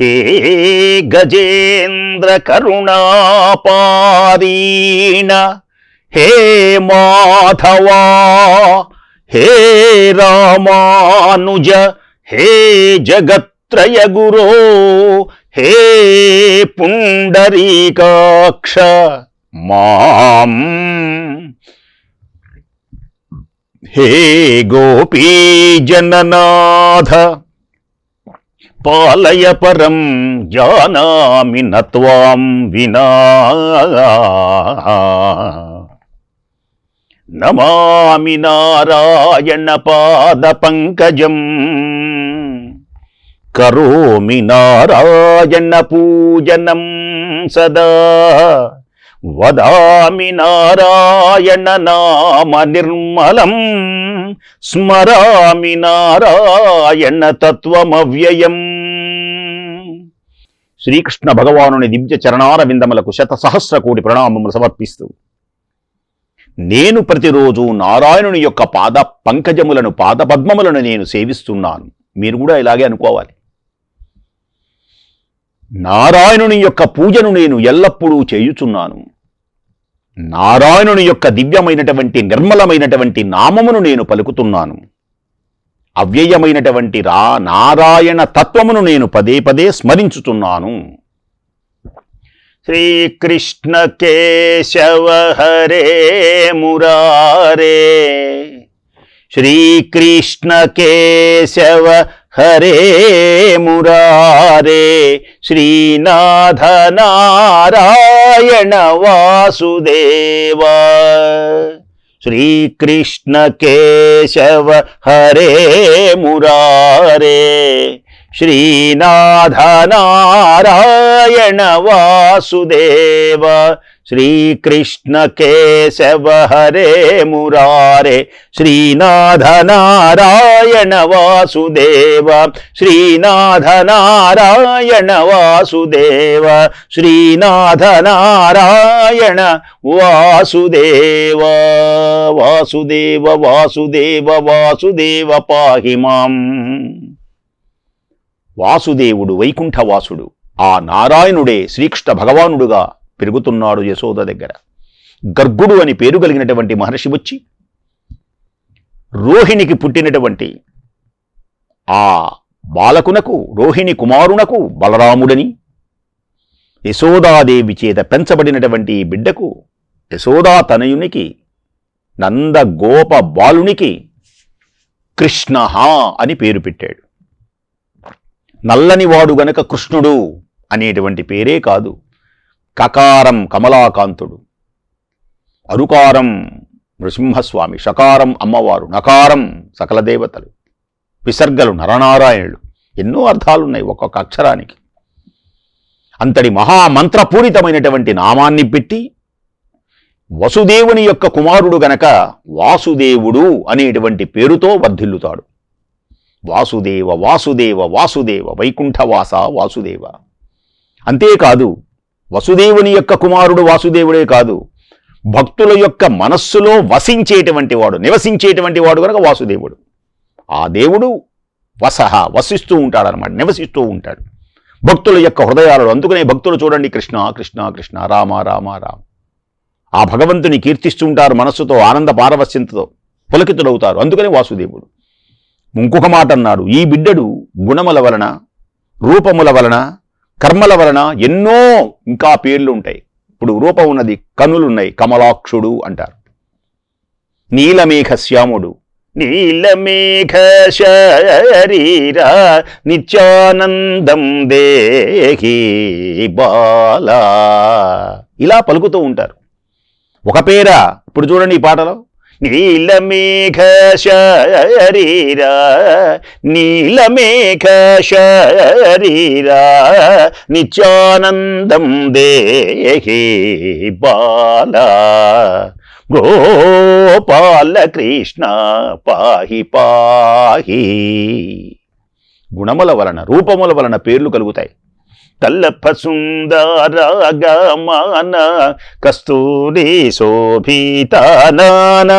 హే గజేంద్ర కరుణాపారీణ హే మాధవా హే రామానుజ హే జగత్రయ గురో హే పుండరీకాక్ష మాం. హే గోపీజననాథ పాలయ పరం జానామి నత్వాం వినా. నమామి నారాయణ పాద పంకజం. కరోమి నారాయణ పూజనం సదా. వదామి నారాయణ నామ నిర్మలం. స్మరామి నారాయణ తత్వమవ్యయం. శ్రీకృష్ణ భగవానుని దివ్య చరణార విందములకు శత సహస్ర కోటి ప్రణామములు సమర్పిస్తూ నేను ప్రతిరోజు నారాయణుని యొక్క పాద పంకజములను పాద పద్మములను నేను సేవిస్తున్నాను. మీరు కూడా ఇలాగే అనుకోవాలి. నారాయణుని యొక్క పూజను నేను ఎల్లప్పుడూ చేయుచున్నాను. నారాయణుని యొక్క దివ్యమైనటువంటి నిర్మలమైనటువంటి నామమును నేను పలుకుతున్నాను. అవ్యయమైనటువంటి రా నారాయణ తత్వమును నేను పదే పదే స్మరించుతున్నాను. శ్రీకృష్ణ కేశవ హరే మురారే. శ్రీకృష్ణ కేశవ హరే మురారే. శ్రీనాథ నారాయణ వాసుదేవా. శ్రీకృష్ణ కేశవ హరే మురారే శ్రీనాథ నారాయణ వాసుదేవ శ్రీకృష్ణ కేశవ హరే మురారే శ్రీనాథ నారాయణ వాసుదేవ శ్రీనాథ నారాయణ వాసుదేవ శ్రీనాథ నారాయణ వాసుదేవ వాసుదేవ వాసుదేవ వాసుదేవ పాహిమాం వాసుదేవుడు వైకుంఠవాసుడు ఆ నారాయణుడే శ్రీకృష్ణ భగవానుడుగా పెరుగుతున్నాడు యశోద దగ్గర. గర్గుడు అని పేరు కలిగినటువంటి మహర్షి వచ్చి రోహిణికి పుట్టినటువంటి ఆ బాలకునకు రోహిణి కుమారునకు బలరాముడని యశోదాదేవి చేత పెంచబడినటువంటి బిడ్డకు యశోదా తనయునికి నంద గోప బాలునికి కృష్ణ అని పేరు పెట్టాడు. నల్లనివాడు గనక కృష్ణుడు అనేటువంటి పేరే కాదు. కకారం కమలాకాంతుడు. అరుకారం నృసింహస్వామి షకారం అమ్మవారు నకారం సకల దేవతలు విసర్గలు నరనారాయణులు. ఎన్నో అర్థాలున్నాయి ఒక్కొక్క అక్షరానికి. అంతటి మహామంత్రపూరితమైనటువంటి నామాన్ని పెట్టి వసుదేవుని యొక్క కుమారుడు గనక వాసుదేవుడు అనేటువంటి పేరుతో వర్ధిల్లుతాడు. వాసుదేవ వాసుదేవ వాసుదేవ వైకుంఠవాస వాసుదేవ. అంతేకాదు వసుదేవుని యొక్క కుమారుడు వాసుదేవుడే కాదు. భక్తుల యొక్క మనస్సులో వసించేటువంటి వాడు నివసించేటువంటి వాడు కనుక వాసుదేవుడు. ఆ దేవుడు వసహ వసిస్తూ ఉంటాడనమాట నివసిస్తూ ఉంటాడు. భక్తుల యొక్క హృదయాలలో అందుకనే భక్తులు చూడండి కృష్ణ కృష్ణ కృష్ణ రామ రామ రామ. ఆ భగవంతుని కీర్తిస్తూ ఉంటారు మనస్సుతో ఆనంద పారవస్యంతో పులకితుడవుతారు అందుకనే వాసుదేవుడు. ఇంకొక మాట అన్నాడు ఈ బిడ్డడు గుణముల వలన రూపముల వలన కర్మల వలన ఎన్నో ఇంకా పేర్లు ఉంటాయి. ఇప్పుడు రూపం ఉన్నది కనులున్నాయి. కమలాక్షుడు అంటారు. నీలమేఘ శ్యాముడు నీలమేఘ శరీరా నిత్యానందం దేహి బాలా. ఇలా పలుకుతూ ఉంటారు. ఒక పేర ఇప్పుడు చూడండి ఈ పాటలో. నీలమేఘ శరీరా నీలమేఘ శరీరా నిత్యానందం దేహి బాల. గోపాల కృష్ణ పాహి పాహి. గుణముల వలన రూపముల వలన పేర్లు కలుగుతాయి. కల్లప్ప కస్తూరి శోభితానాన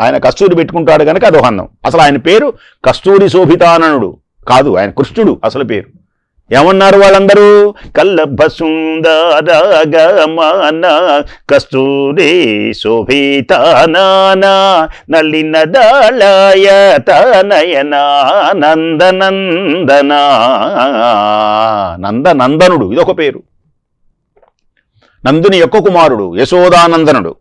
ఆయన కస్తూరి పెట్టుకుంటాడు కనుక అదోహన్నం అసలు ఆయన పేరు కస్తూరి శోభితాననుడు కాదు ఆయన కృష్ణుడు అసలు పేరు. ఏమన్నారు వాళ్ళందరూ? కల్లభ సుందరగమాన కస్తూరి శోభితానా నలిన దళయ తనయన నందనందన నందనందనుడు ఇదొక పేరు. నందుని యొక్క కుమారుడు యశోదానందనుడు.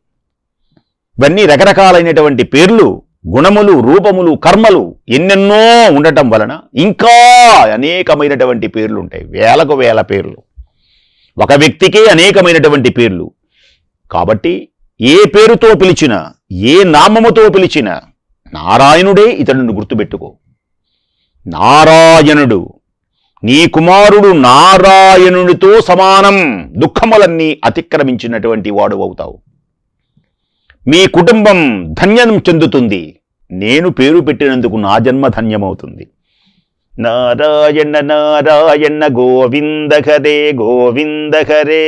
ఇవన్నీ రకరకాలైనటువంటి పేర్లు గుణములు రూపములు కర్మలు ఎన్నెన్నో ఉండటం వలన ఇంకా అనేకమైనటువంటి పేర్లు ఉంటాయి. వేలకు వేల పేర్లు. ఒక వ్యక్తికే అనేకమైనటువంటి పేర్లు. కాబట్టి ఏ పేరుతో పిలిచినా ఏ నామముతో పిలిచినా నారాయణుడే ఇతడును గుర్తుపెట్టుకో. నారాయణుడు. నీ కుమారుడు నారాయణుడితో సమానం. దుఃఖములన్నీ అతిక్రమించినటువంటి వాడు అవుతావు. మీ కుటుంబం ధన్యం చెందుతుంది. నేను పేరు పెట్టినందుకు నా జన్మ ధన్యమవుతుంది. నారాయణ నారాయణ గోవింద హరే గోవింద హరే.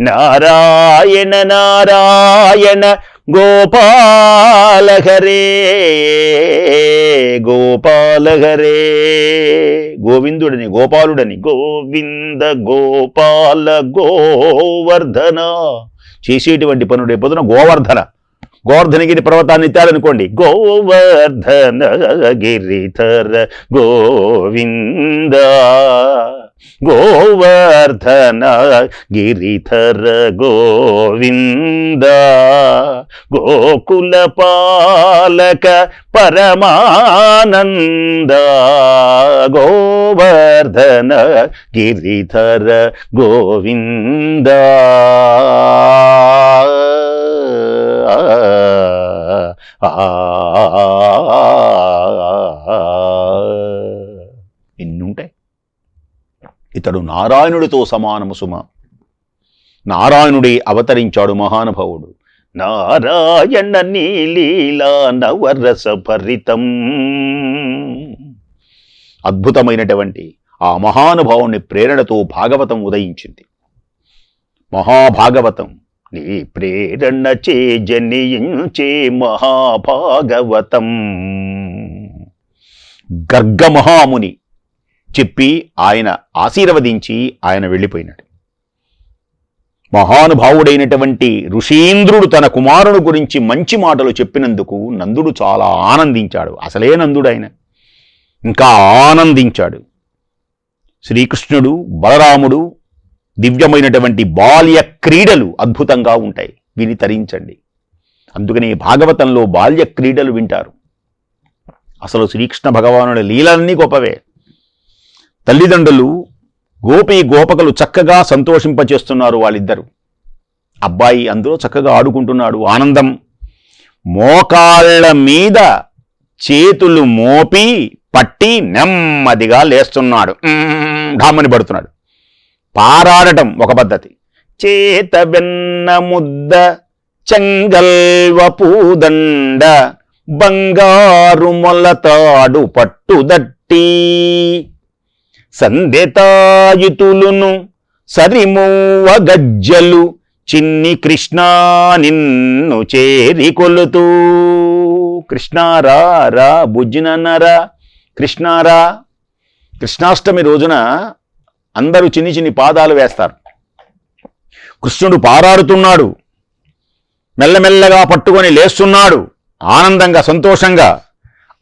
నారాయణ నారాయణ గోపాల హరే గోపాల హరే గోవిందుడని గోపాలుడని గోవింద గోపాల గోవర్ధన చేసేటువంటి పనుడు పొద్దున గోవర్ధన. గోవర్ధనగిరి పర్వతాన్ని ఎత్తారనుకోండి గోవర్ధన గిరిధర గోవింద గోవర్ధన గిరిధర గోవింద గోకుల పాలక పరమానంద గోవర్ధన గిరిధర గోవింద. ఎన్నుంటాయి? ఇతడు నారాయణుడితో సమానము సుమ. నారాయణుడే అవతరించాడు మహానుభావుడు. నారాయణ నీలీలా నవరస భరితం. అద్భుతమైనటువంటి ఆ మహానుభావుని ప్రేరణతో భాగవతం ఉదయించింది. మహాభాగవతం నీ ప్రేరణ చే జనియించే మహాభాగవతం. గర్గమహాముని చెప్పి ఆయన ఆశీర్వదించి ఆయన వెళ్ళిపోయినాడు. మహానుభావుడైనటువంటి ఋషీంద్రుడు తన కుమారుడు గురించి మంచి మాటలు చెప్పినందుకు నందుడు చాలా ఆనందించాడు. అసలే నందుడు ఆయన. ఇంకా ఆనందించాడు. శ్రీకృష్ణుడు బలరాముడు దివ్యమైనటువంటి బాల్య క్రీడలు అద్భుతంగా ఉంటాయి. విని తరించండి. అందుకనే భాగవతంలో బాల్య క్రీడలు వింటారు. అసలు శ్రీకృష్ణ భగవానుడి లీలన్నీ గొప్పవే. తల్లిదండ్రులు గోపి గోపకలు చక్కగా సంతోషింపచేస్తున్నారు వాళ్ళిద్దరు. అబ్బాయి అందులో చక్కగా ఆడుకుంటున్నాడు. ఆనందం మోకాళ్ళ మీద చేతులు మోపి పట్టి నెమ్మదిగా లేస్తున్నాడు. మ్మ్, ఢామని పడుతున్నాడు. పారాడటం ఒక పద్ధతి. చేత వెన్న ముద్ద చెంగల్వ పూదండ బంగారు మొలతాడు పట్టుదట్టి సందేతాయుతులును సరిమూవ గజ్జలు చిన్ని కృష్ణా నిన్ను చేరి కొలుతూ. కృష్ణారా రా బుజ్జినన్నారా కృష్ణారా కృష్ణాష్టమి రోజున అందరూ చిన్ని చిన్ని పాదాలు వేస్తారు. కృష్ణుడు పారాడుతున్నాడు. మెల్లమెల్లగా పట్టుకొని లేస్తున్నాడు. ఆనందంగా సంతోషంగా.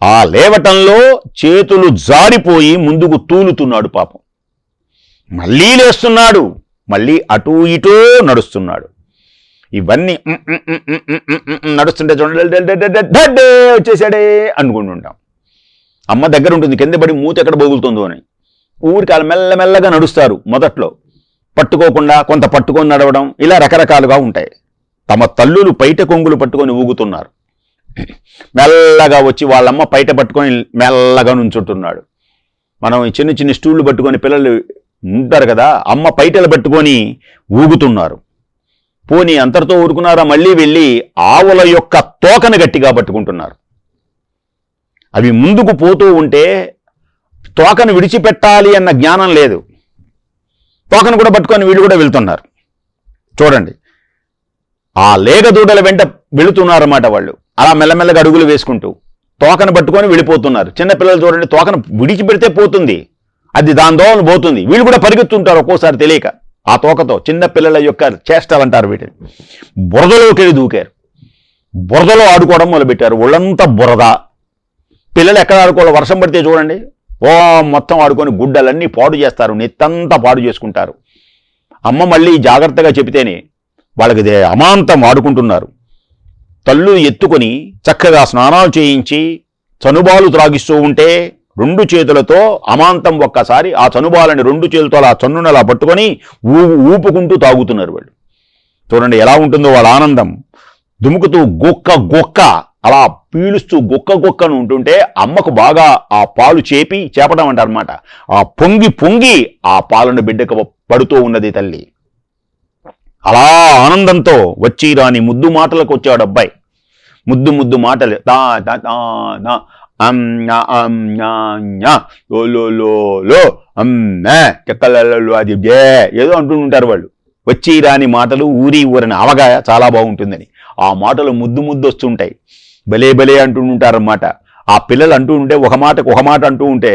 ఆ లేవటంలో చేతులు జారిపోయి ముందుకు తూలుతున్నాడు పాపం. మళ్ళీ లేస్తున్నాడు. మళ్ళీ అటూ ఇటూ నడుస్తున్నాడు. ఇవన్నీ నడుస్తుంటే చూడండి వచ్చేసాడే అనుకుంటుంటాం. అమ్మ దగ్గర ఉంటుంది కింద పడి మూత ఎక్కడ బోగులుతుందో అని. ఊరికి వాళ్ళు మెల్లమెల్లగా నడుస్తారు మొదట్లో. పట్టుకోకుండా కొంత పట్టుకొని నడవడం ఇలా రకరకాలుగా ఉంటాయి. తమ తల్లులు పైట కొంగులు పట్టుకొని ఊగుతున్నారు. మెల్లగా వచ్చి వాళ్ళమ్మ పైట పట్టుకొని మెల్లగా నుంచుంటున్నాడు. మనం చిన్న చిన్న స్టూళ్ళు పట్టుకొని పిల్లలు ఉంటారు కదా అమ్మ పైటలు పట్టుకొని ఊగుతున్నారు. పోనీ అంతటితో ఊరుకున్నారా? మళ్ళీ వెళ్ళి ఆవుల యొక్క తోకను గట్టిగా పట్టుకుంటున్నారు. అవి ముందుకు పోతూ ఉంటే తోకను విడిచిపెట్టాలి అన్న జ్ఞానం లేదు. తోకను కూడా పట్టుకొని వీళ్ళు కూడా వెళ్తున్నారు. చూడండి. ఆ లేగదూడల వెంట వెళుతున్నారన్నమాట వాళ్ళు. అలా మెల్లమెల్లగా అడుగులు వేసుకుంటూ తోకను పట్టుకొని వెళ్ళిపోతున్నారు. చిన్న పిల్లలు చూడండి తోకను విడిచిపెడితే పోతుంది. అది దాని దోవలు పోతుంది. వీళ్ళు కూడా పరిగెత్తుంటారు ఒక్కోసారి తెలియక. ఆ తోకతో చిన్న పిల్లల యొక్క చేష్టలు అంటారు వీటిని. బురదలోకి వెళ్ళి దూకారు. బురదలో ఆడుకోవడం మొదలుపెట్టారు. ఒళ్ళంతా బురద. పిల్లలు ఎక్కడ ఆడుకోవాలి? వర్షం పడితే చూడండి. ఓ మొత్తం ఆడుకొని గుడ్డలన్నీ పాడు చేస్తారు. నెత్తంతా పాడు చేసుకుంటారు. అమ్మ మళ్ళీ జాగ్రత్తగా చెబితేనే వాళ్ళకి అమాంతం ఆడుకుంటున్నారు. తల్లు ఎత్తుకొని చక్కగా స్నానాలు చేయించి చనుబాలు త్రాగిస్తూ ఉంటే రెండు చేతులతో అమాంతం ఒక్కసారి ఆ చనుబాలని రెండు చేతులతో అలా చన్నునలా అలా పట్టుకొని ఊ ఊపుకుంటూ తాగుతున్నారు వాళ్ళు. చూడండి ఎలా ఉంటుందో వాళ్ళ ఆనందం. దుముకుతూ గొక్క గొక్క అలా పీలుస్తూ గొక్క గొక్కను ఉంటుంటే అమ్మకు బాగా ఆ పాలు చేపి చేపడం అంటారనమాట ఆ పొంగి పొంగి ఆ పాలను బిడ్డకు పడుతూ ఉన్నది తల్లి. అలా ఆనందంతో వచ్చి రాని ముద్దు మాటలకు వచ్చాడు అబ్బాయి. ముద్దు ముద్దు మాటలు. తా తా అమ్లో అది జే ఏదో అంటుంటారు వాళ్ళు. వచ్చి రాని మాటలు ఊరి ఊరని అవగాయ చాలా బాగుంటుందని. ఆ మాటలు ముద్దు ముద్దు వస్తుంటాయి. భలే భలే అంటూ ఉంటారన్నమాట. ఆ పిల్లలు అంటూ ఉంటే ఒక మాటకు ఒక మాట అంటూ ఉంటే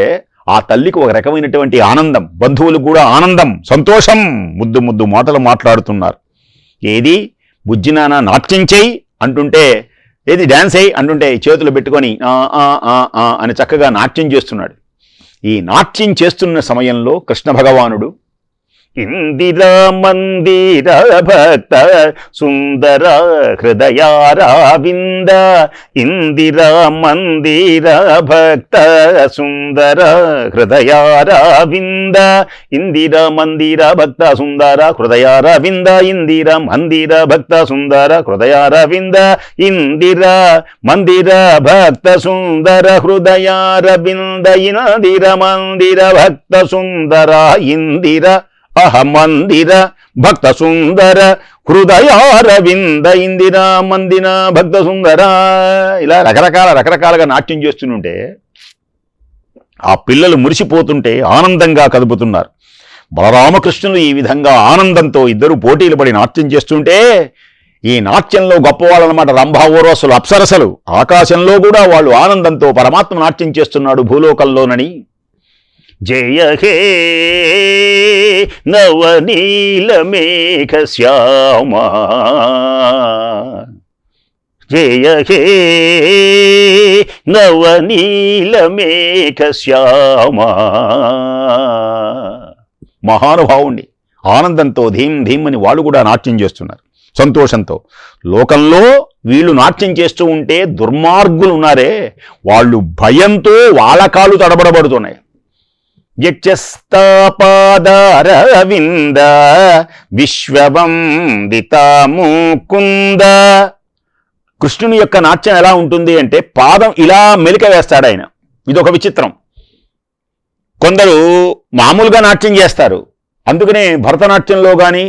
ఆ తల్లికి ఒక రకమైనటువంటి ఆనందం బంధువులు కూడా ఆనందం సంతోషం ముద్దు ముద్దు మాటలు మాట్లాడుతున్నారు. ఏది? బుజ్జినాన నాట్యం చేయి అంటుంటే ఏది డ్యాన్స్ అయ్యి అంటుంటే చేతులు పెట్టుకొని ఆ ఆ ఆ ఆ అని చక్కగా నాట్యం చేస్తున్నాడు. ఈ నాట్యం చేస్తున్న సమయంలో కృష్ణ భగవానుడు ఇందిరా మందిర భక్త సుందర హృదయారావింద ఇందిరా మందిర భక్త సుందర హృదయారావింద ఇందిరా మందిర భక్త సుందర హృదయారవింద ఇందిర మందిర భక్త సుందర హృదయారవింద ఇందిర మందిర భక్త సుందర హృదయారవింద ఇందిర మందిర భక్త సుందర అహమందిర భక్త సుందర హృదయారవింద ఇందిరా మందిన భక్త సుందర ఇలా రకరకాల రకరకాలుగా నాట్యం చేస్తుంటే ఆ పిల్లలు మురిసిపోతుంటే ఆనందంగా కదుపుతున్నారు. బలరామకృష్ణులు ఈ విధంగా ఆనందంతో ఇద్దరు పోటీలు పడి నాట్యం చేస్తుంటే ఈ నాట్యంలో గొప్పవాళ్ళనమాట రంభా ఊర్వసులు అప్సరసలు. ఆకాశంలో కూడా వాళ్ళు ఆనందంతో పరమాత్మ నాట్యం చేస్తున్నాడు భూలోకంలోనని. జయ హే నవనీలమేఘ శ్యామ జయ హే నవనీలమేఘ శ్యామ మహానుభావుణ్ణి ఆనందంతో ధీం ధీం అని వాళ్ళు కూడా నాట్యం చేస్తున్నారు. సంతోషంతో. లోకంలో వీళ్ళు నాట్యం చేస్తూ ఉంటే దుర్మార్గులు ఉన్నారే. వాళ్ళు భయంతో వాళ్ళ కాళ్ళు తడబడబడుతున్నాయి. యచ్చస్తాపాదారవింద విశ్వవందితముకుంద. కృష్ణుని యొక్క నాట్యం ఎలా ఉంటుంది అంటే పాదం ఇలా మెలిక వేస్తాడు ఆయన ఇది ఒక విచిత్రం. కొందరు మామూలుగా నాట్యం చేస్తారు. అందుకనే భరతనాట్యంలో కానీ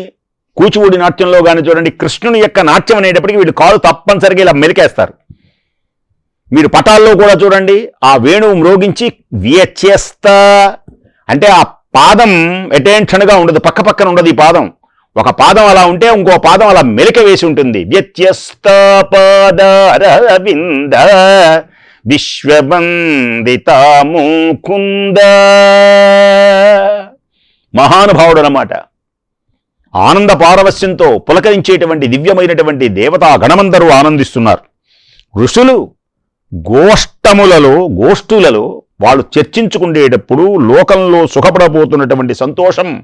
కూచిపూడి నాట్యంలో కానీ చూడండి కృష్ణుని యొక్క నాట్యం అనేటప్పటికీ వీళ్ళు కాలు తప్పనిసరిగా ఇలా మెలికేస్తారు. మీరు పటాల్లో కూడా చూడండి ఆ వేణువు మ్రోగించి వ్యచేస్త అంటే ఆ పాదం అటెన్షన్గా ఉండదు పక్క పక్కన ఉండదు ఈ పాదం. ఒక పాదం అలా ఉంటే ఇంకో పాదం అలా మెలిక వేసి ఉంటుంది. వ్యత్యస్త పాదారవింద విశ్వబందితముకుంద మహానుభావుడు అన్నమాట ఆనంద పారవస్యంతో పులకరించేటువంటి దివ్యమైనటువంటి దేవతా గణమందరూ ఆనందిస్తున్నారు. ఋషులు గోష్టములలో గోష్ఠులలో వాళ్ళు చర్చించుకునేటప్పుడు లోకంలో సుఖపడబోతున్నటువంటి సంతోషం.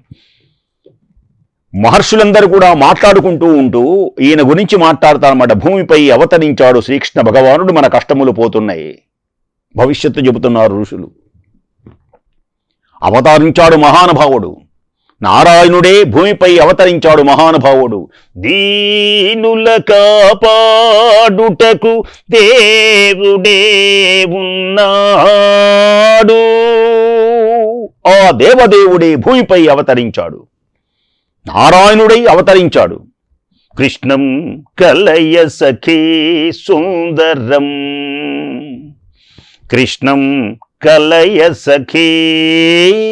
మహర్షులందరూ కూడా మాట్లాడుకుంటూ ఉంటూ ఈయన గురించి మాట్లాడతారన్నమాట. భూమిపై అవతరించాడు శ్రీకృష్ణ భగవానుడు మన కష్టములు పోతున్నాయి. భవిష్యత్తు చెబుతున్నారు ఋషులు. అవతరించాడు మహానుభావుడు. నారాయణుడే భూమిపై అవతరించాడు మహానుభావుడు. దీనుల కాపాడుటకు దేవుడే ఉన్నాడు. ఆ దేవదేవుడే భూమిపై అవతరించాడు. నారాయణుడై అవతరించాడు. కృష్ణం కలయ సఖీ సుందరం. కృష్ణం కలయ సఖీ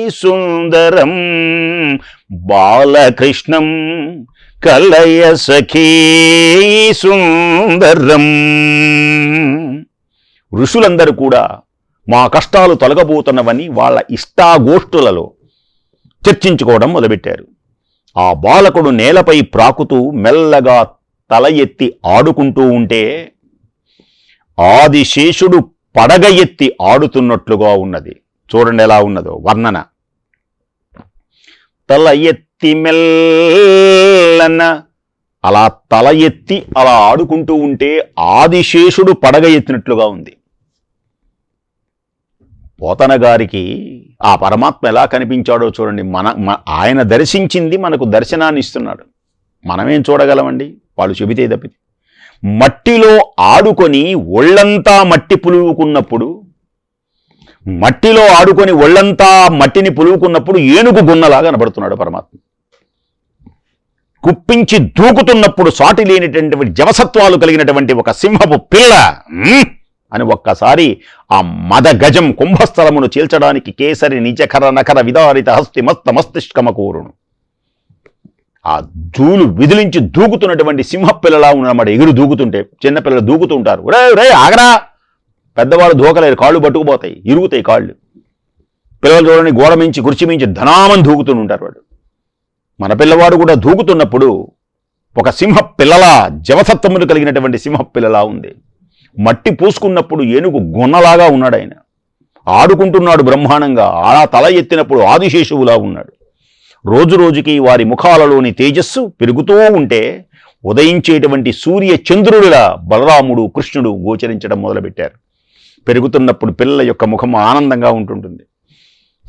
సుందరం బాలకృష్ణం కలయ సఖీ సుందరం. ఋషులందరూ కూడా మా కష్టాలు తొలగబోతున్నవని వాళ్ళ ఇష్టాగోష్ఠులలో చర్చించుకోవడం మొదలుపెట్టారు. ఆ బాలకుడు నేలపై ప్రాకుతూ మెల్లగా తల ఎత్తి ఆడుకుంటూ ఉంటే ఆదిశేషుడు పడగ ఎత్తి ఆడుతున్నట్లుగా ఉన్నది. చూడండి ఎలా ఉన్నదో వర్ణన. తల ఎత్తి మెల్లన అలా తల ఎత్తి అలా ఆడుకుంటూ ఉంటే ఆదిశేషుడు పడగ ఎత్తినట్లుగా ఉంది. పోతన గారికి ఆ పరమాత్మ ఎలా కనిపించాడో చూడండి. మన ఆయన దర్శించింది మనకు దర్శనాన్ని ఇస్తున్నాడు. మనమేం చూడగలమండి? వాళ్ళు చెబితే తప్పితే. మట్టిలో ఆడుకొని ఒళ్ళంతా మట్టి పులువుకున్నప్పుడు మట్టిలో ఆడుకొని ఒళ్ళంతా మట్టిని పులువుకున్నప్పుడు ఏనుగు గున్నలాగా కనబడుతున్నాడు పరమాత్మ. కుప్పించి దూకుతున్నప్పుడు సాటి లేనిటువంటి జవసత్వాలు కలిగినటువంటి ఒక సింహపు పిల్ల అని ఒక్కసారి ఆ మద గజం కుంభస్థలమును చీల్చడానికి కేసరి నిజకర నకర విదారిత హస్తి మస్త మస్తిష్కమకూరును. ఆ జూలు విదిలించి దూకుతున్నటువంటి సింహపిల్లలా ఉన్నమాట. ఎగురు దూకుతుంటే చిన్నపిల్లలు దూకుతూ ఉంటారు. రే రే ఆగరా. పెద్దవాళ్ళు దూకలేరు. కాళ్ళు పట్టుకుపోతాయి. ఇరుగుతాయి కాళ్ళు. పిల్లలు చూడని గోడ మించి కుర్చీ మించి ధనామని దూకుతూ ఉంటారు వాడు మన పిల్లవాడు కూడా దూకుతున్నప్పుడు ఒక సింహ పిల్లలా జవసత్వములు కలిగినటువంటి సింహ పిల్లలా ఉంది. మట్టి పూసుకున్నప్పుడు ఏనుగు గున్నలాగా ఉన్నాడు ఆయన. ఆడుకుంటున్నాడు బ్రహ్మాండంగా. ఆ తల ఎత్తినప్పుడు ఆదిశేషువులా ఉన్నాడు. రోజు రోజుకి వారి ముఖాలలోని తేజస్సు పెరుగుతూ ఉంటే ఉదయించేటువంటి సూర్య చంద్రుడిలా బలరాముడు కృష్ణుడు గోచరించడం మొదలుపెట్టారు. పెరుగుతున్నప్పుడు పిల్లల యొక్క ముఖం ఆనందంగా ఉంటుంటుంది.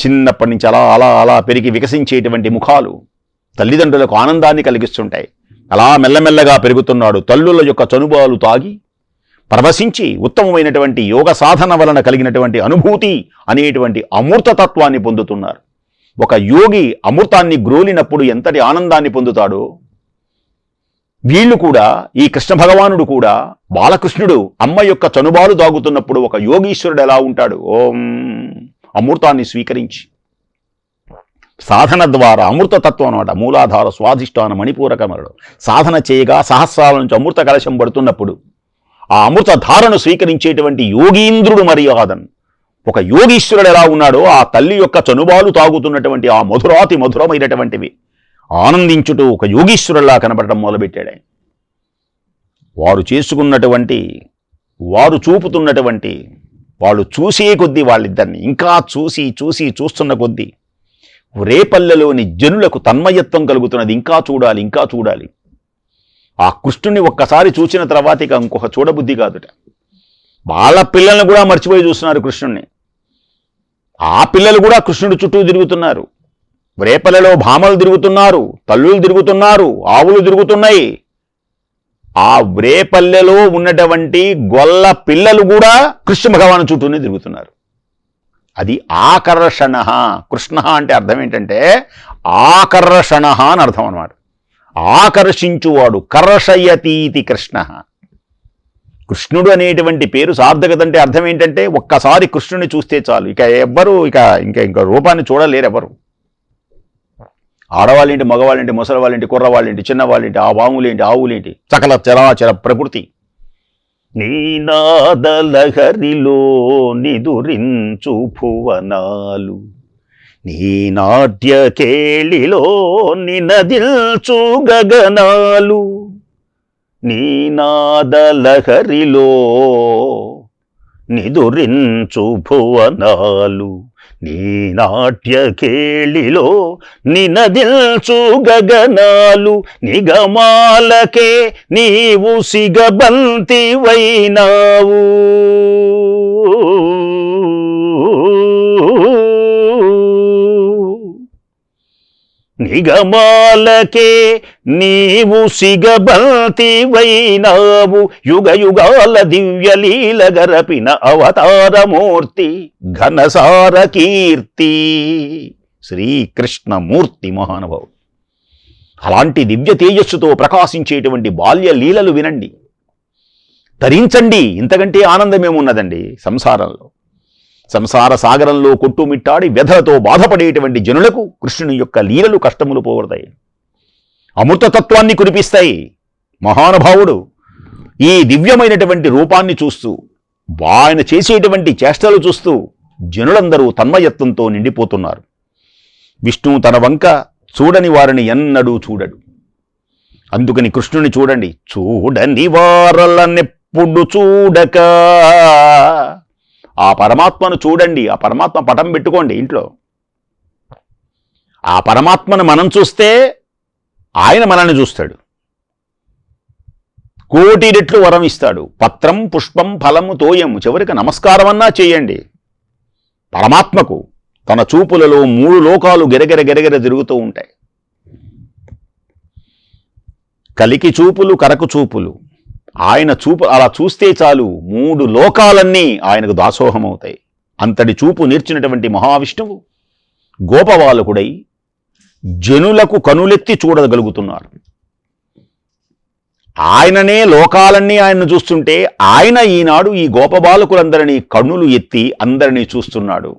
చిన్నప్పటి నుంచి అలా అలా అలా పెరిగి వికసించేటువంటి ముఖాలు తల్లిదండ్రులకు ఆనందాన్ని కలిగిస్తుంటాయి. అలా మెల్లమెల్లగా పెరుగుతున్నాడు. తల్లుల యొక్క చనుబాలు తాగి పరవశించి ఉత్తమమైనటువంటి యోగ సాధన వలన కలిగినటువంటి అనుభూతి అనేటువంటి అమూర్తతత్వాన్ని పొందుతున్నారు. ఒక యోగి అమృతాన్ని గ్రోలినప్పుడు ఎంతటి ఆనందాన్ని పొందుతాడో? వీళ్ళు కూడా ఈ కృష్ణ భగవానుడు కూడా బాలకృష్ణుడు అమ్మ యొక్క చనుబాలు దాగుతున్నప్పుడు ఒక యోగీశ్వరుడు ఎలా ఉంటాడు? ఓం అమృతాన్ని స్వీకరించి. సాధన ద్వారా అమృతతత్వం అనమాట మూలాధార స్వాధిష్టాన మణిపూరకమరుడు సాధన చేయగా సహస్రాల నుంచి అమృత కలశం పడుతున్నప్పుడు ఆ అమృత ధారను స్వీకరించేటువంటి యోగీంద్రుడు మర్యాదన్. ఒక యోగీశ్వరుడు ఎలా ఉన్నాడో ఆ తల్లి యొక్క చనుబాలు తాగుతున్నటువంటి ఆ మధురాతి మధురమైనటువంటివి ఆనందించుటూ ఒక యోగీశ్వరులా కనబడటం మొదలుపెట్టాడు ఆయన. వారు చేసుకున్నటువంటి వారు చూపుతున్నటువంటి వాళ్ళు చూసే కొద్దీ వాళ్ళిద్దరిని ఇంకా చూసి చూసి చూస్తున్న కొద్దీ రేపల్లెలోని జనులకు తన్మయత్వం కలుగుతున్నది. ఇంకా చూడాలి ఇంకా చూడాలి. ఆ కృష్ణుని ఒక్కసారి చూసిన తర్వాత ఇక ఇంకొక చూడబుద్ధి కాదుట. వాళ్ళ పిల్లల్ని కూడా మర్చిపోయి చూస్తున్నారు కృష్ణుణ్ణి. ఆ పిల్లలు కూడా కృష్ణుడి చుట్టూ తిరుగుతున్నారు. రేపలలో భామలు తిరుగుతున్నారు తల్లులు తిరుగుతున్నారు ఆవులు తిరుగుతున్నాయి. ఆ వ్రేపల్లెలో ఉన్నటువంటి గొల్ల పిల్లలు కూడా కృష్ణ భగవాను చుట్టూనే తిరుగుతున్నారు. అది ఆకర్షణ కృష్ణ అంటే అర్థం ఏంటంటే ఆకర్షణ అని అర్థం అన్నమాట. ఆకర్షించువాడు కర్షయతీతి కృష్ణ. కృష్ణుడు అనేటువంటి పేరు సార్థకత అంటే అర్థం ఏంటంటే ఒక్కసారి కృష్ణుని చూస్తే చాలు. ఇక ఎవ్వరు ఇక ఇంకా ఇంకా రూపాన్ని చూడలేరు ఎవరు. ఆడవాళ్ళేంటి మగవాళ్ళేంటి ముసలివాళ్ళేంటి కుర్రవాళ్ళేంటి చిన్నవాళ్ళేంటి ఆ వాములేంటి ఆవులేంటి సకల చరాచర ప్రకృతి. నీనాదలహరిలో నిదురించు భువనాలు నీ నాట్య కేళిలో నినదిల్చు గగనాలు నీనాదలహరిలో నిదురించు భువనాలు నీ నాట్య కేళిలో నినదిల్చు గగనాలు నిగమాలకే నీవు సిగబంతివైనావు. సిగమాలకే నీవు సిగబంతివైనావు. యుగ యుగాల దివ్యలీల గరపిన అవతారమూర్తి ఘనసార కీర్తి. శ్రీకృష్ణమూర్తి మహానుభావుడు. అలాంటి దివ్య తేజస్సుతో ప్రకాశించేటువంటి బాల్య లీలలు వినండి. తరించండి. ఇంతకంటే ఆనందమేమున్నదండి సంసారంలో? సంసార సాగరంలో కొట్టుమిట్టాడి వ్యధలతో బాధపడేటువంటి జనులకు కృష్ణుని యొక్క లీలలు కష్టములు పోగొడతాయి. అమృతతత్వాన్ని కురిపిస్తాయి. మహానుభావుడు ఈ దివ్యమైనటువంటి రూపాన్ని చూస్తూ ఆయన చేసేటువంటి చేష్టలు చూస్తూ జనులందరూ తన్మయత్వంతో నిండిపోతున్నారు. విష్ణువు తన వంక చూడని వారిని ఎన్నడూ చూడడు. అందుకని కృష్ణుని చూడండి చూడని వారలనెప్పుడు చూడక ఆ పరమాత్మను చూడండి ఆ పరమాత్మ పటం పెట్టుకోండి ఇంట్లో. ఆ పరమాత్మను మనం చూస్తే ఆయన మనల్ని చూస్తాడు. కోటి రెట్లు వరం ఇస్తాడు. పత్రం పుష్పం ఫలము తోయము చివరికి నమస్కారం అన్నా చేయండి. పరమాత్మకు తన చూపులలో మూడు లోకాలు గెరగెర గెరగెర తిరుగుతూ ఉంటాయి. కలికి చూపులు కరకు చూపులు. ఆయన చూపు అలా చూస్తే చాలు మూడు లోకాలన్నీ ఆయనకు దాసోహమవుతాయి. అంతటి చూపు నేర్చినటువంటి మహావిష్ణువు గోపబాలకుడై జనులకు కనులెత్తి చూడగలుగుతున్నారు. ఆయననే లోకాలన్నీ ఆయన్ను చూస్తుంటే ఆయన ఈనాడు ఈ గోపబాలకులందరినీ కన్నులు ఎత్తి అందరినీ చూస్తున్నాడు.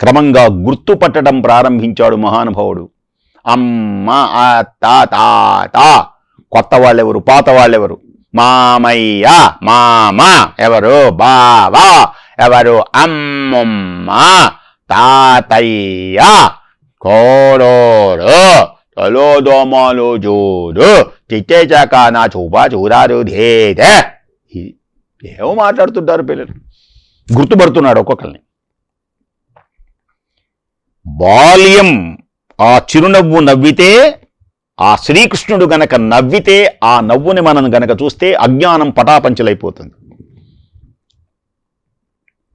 క్రమంగా గుర్తుపట్టడం ప్రారంభించాడు మహానుభావుడు. అమ్మ ఆ తాత కొత్త వాళ్ళెవరు? పాత వాళ్ళెవరు? మామయ్య మామ ఎవరు బావా ఎవరు అమ్మమ్మ తాతయ్య కోడోరు తలోదోమలు చూడు చిట్టేచాక నా చూపా చూడారు ధేదే ఏమో మాట్లాడుతుంటారు పిల్లలు. గుర్తుపడుతున్నాడు ఒక్కొక్కరిని బాల్యం ఆ చిరునవ్వు నవ్వితే ఆ శ్రీకృష్ణుడు గనక నవ్వితే ఆ నవ్వుని మనం గనక చూస్తే అజ్ఞానం పటాపంచలైపోతుంది.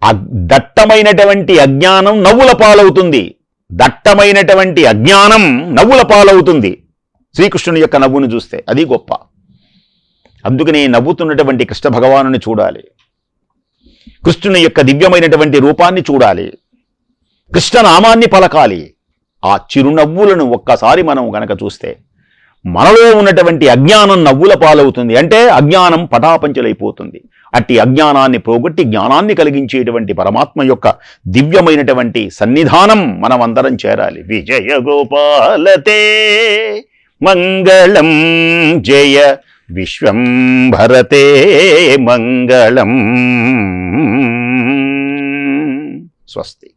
ఆ దట్టమైనటువంటి అజ్ఞానం నవ్వుల పాలవుతుంది. దట్టమైనటువంటి అజ్ఞానం నవ్వుల పాలవుతుంది. శ్రీకృష్ణుని యొక్క నవ్వును చూస్తే అది గొప్ప. అందుకని నవ్వుతున్నటువంటి కృష్ణ భగవానుని చూడాలి. కృష్ణుని యొక్క దివ్యమైనటువంటి రూపాన్ని చూడాలి. కృష్ణనామాన్ని పలకాలి. ఆ చిరునవ్వులను ఒక్కసారి మనం గనక చూస్తే మనలో ఉన్నటువంటి అజ్ఞానం నవ్వుల పాలవుతుంది. అంటే అజ్ఞానం పటాపంచలైపోతుంది. అట్టి అజ్ఞానాన్ని పోగొట్టి జ్ఞానాన్ని కలిగించేటువంటి పరమాత్మ యొక్క దివ్యమైనటువంటి సన్నిధానం మనం అందరం చేరాలి. విజయ గోపాలతే మంగళం జయ విశ్వం భరతే మంగళం. స్వస్తి.